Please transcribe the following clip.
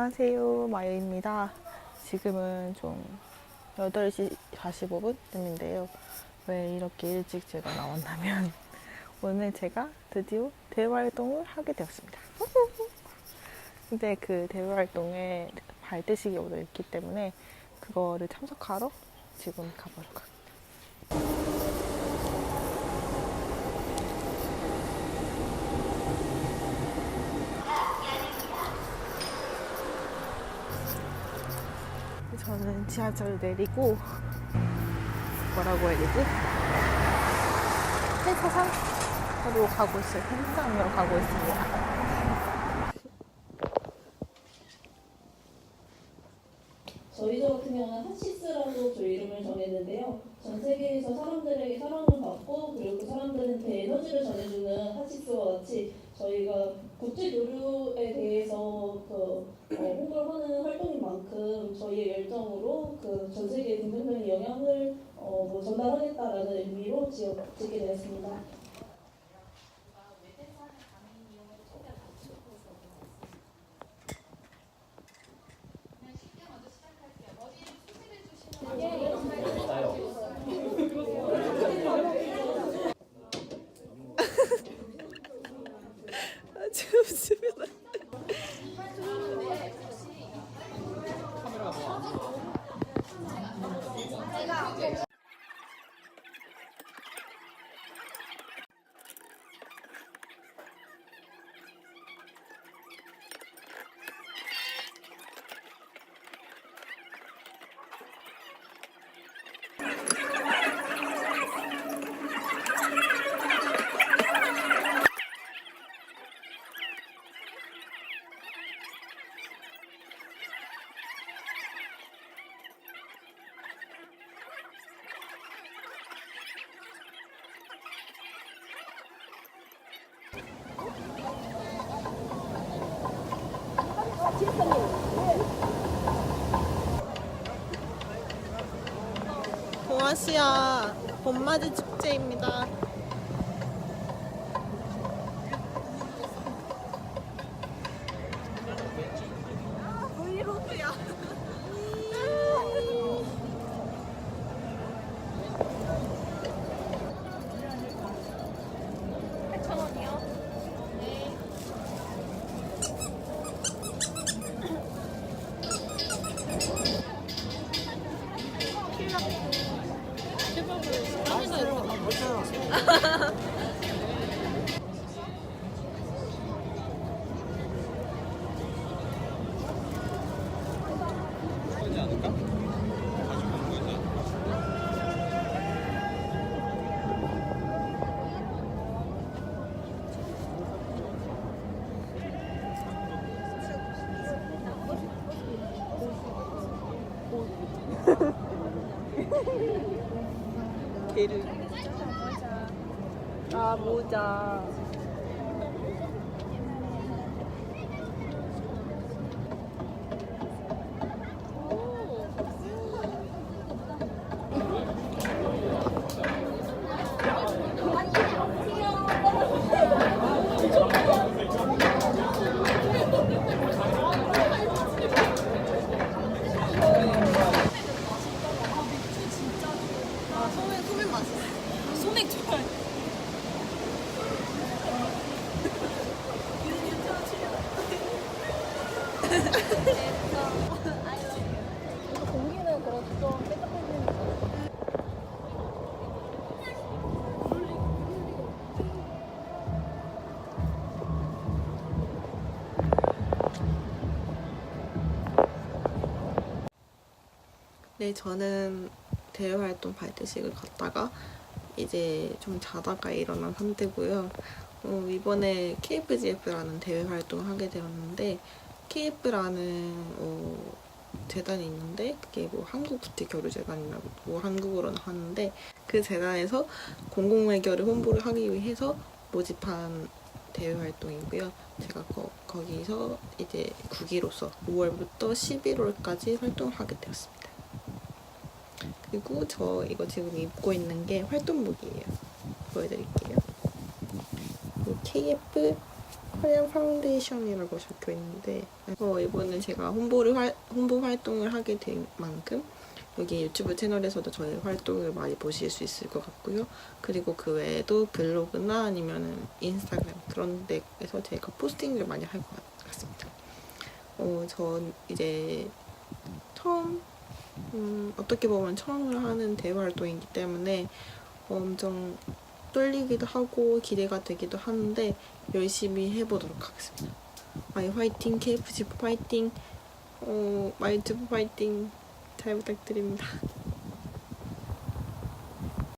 안녕하세요. 마유입니다. 지금은 좀 8시 45분 쯤인데요. 왜 이렇게 일찍 제가 나왔냐면 오늘 제가 드디어 대회 활동을 하게 되었습니다. 근데 그 대회 활동에 발대식이 오늘 있기 때문에 그거를 참석하러 지금 가보려고 합니 저는 지하철 내리고 뭐라고 해야 되지? 회사상으로 가고 있어요. 회사상으로 가고 있습니다. 저희 저 같은 경우는 핫시스라고 저희 이름을 정했는데요. 전 세계에서 사람들에게 사랑을 받고 그리고 그 사람들한테 에너지를 전해주는 핫시스와 같이 저희가 국제 교류에 대해서 그 어, 홍보를 하는 저희의 열정으로 그 전 세계에 긍정적인 영향을 어, 뭐 전달하겠다라는 의미로 지어 짓게 되었습니다. 对。 동아시아 봄맞이 축제입니다. 브이로그야. 개를. 아 모자. 네, 저는 대외 활동 발대식을 갔다가 이제 좀 자다가 일어난 상태고요. 어, 이번에 KFGF라는 대외 활동을 하게 되었는데 KF라는 어, 재단이 있는데 그게 뭐 한국 부티 교류 재단이라고 뭐 한국어로는 하는데 그 재단에서 공공 외교를 홍보를 하기 위해서 모집한 대외 활동이고요. 제가 거, 거기서 이제 국기로서 5월부터 11월까지 활동을 하게 되었습니다. 그리고 저 이거 지금 입고 있는 게 활동복이에요. 보여드릴게요. 이 KF 코리안 파운데이션이라고 적혀 있는데 어, 이번에 제가 홍보를 활, 홍보 활동을 하게 된 만큼 여기 유튜브 채널에서도 저희 활동을 많이 보실 수 있을 것 같고요. 그리고 그 외에도 블로그나 아니면은 인스타그램 그런 데에서 제가 포스팅을 많이 할 것 같습니다. 어, 전 이제 처음 음, 어떻게 보면 처음으로 하는 대회 활동이기 때문에 엄청 떨리기도 하고 기대가 되기도 하는데 열심히 해보도록 하겠습니다. 마이 화이팅, KFC 파이팅, 어, 마이 유튜브 파이팅 잘 부탁드립니다.